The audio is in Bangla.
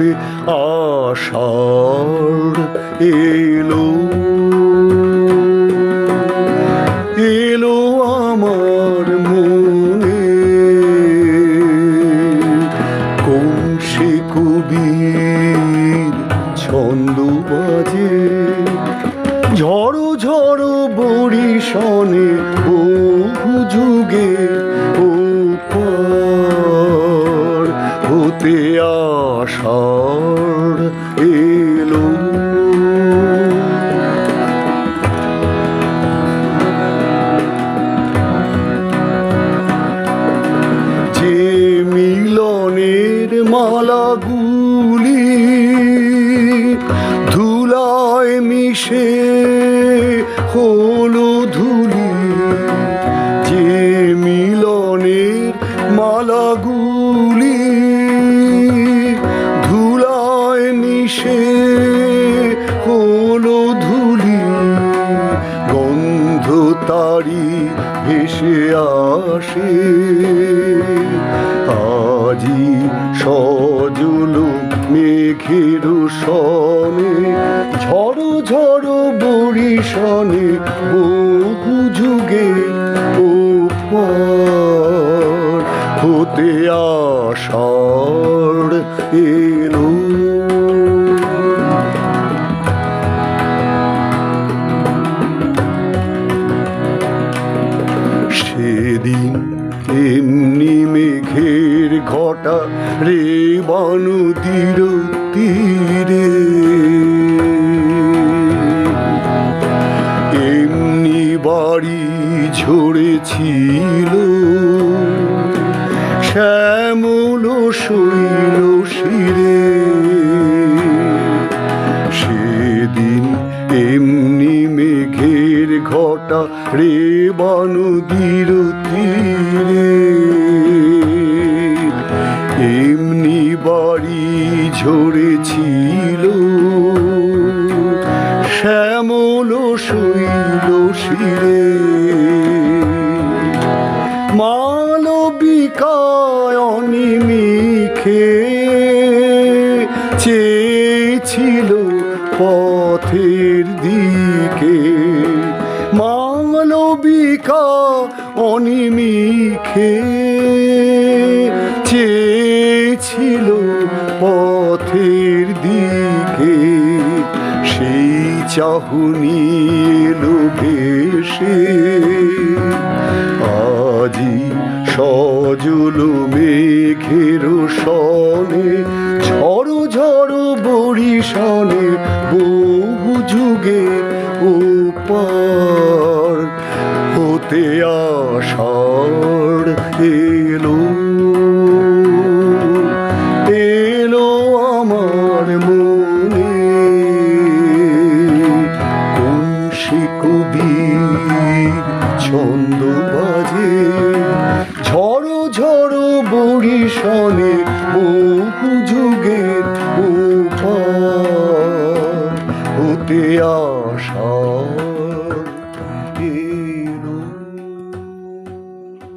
হতে আষাঢ় এলো। এলো আমার মনে। কংসে কবির ছন্দ বাজে। ঝড়ো ঝড়ো বরিশনে বহু যুগে ও হতে আষাঢ় এলো। যে মিলনের মালাগুলি ধুলায় মিশে হলো ধুলি ভেসে আসে। আজি সজল মেঘের সনে ঝড়ো ঝড়ো বরিশনে বহু যুগে হতে আষাঢ় এলো। মেঘের ঘটা রে বানুদির তীরে। এমনি বাড়ি ঝরেছিল, শ্যামল শৈল শিরে। সেদিন এমনি মেঘের ঘটা রে বানুদির তীরে। ঝরেছিল শ্যামল শৈল শিরে। মালবিকায় অনিমিখে চেয়েছিল পথের দিকে। মালবিকা অনিমিখে চেয়েছিল চাহুনি এলো ভেসে আজি সজল মেঘের সনে, ঝড়ো ঝড়ো বরিশনে বহু যুগে উপার। হতে আষাঢ় এলো। করি শনি বহু যুগে হতে আশা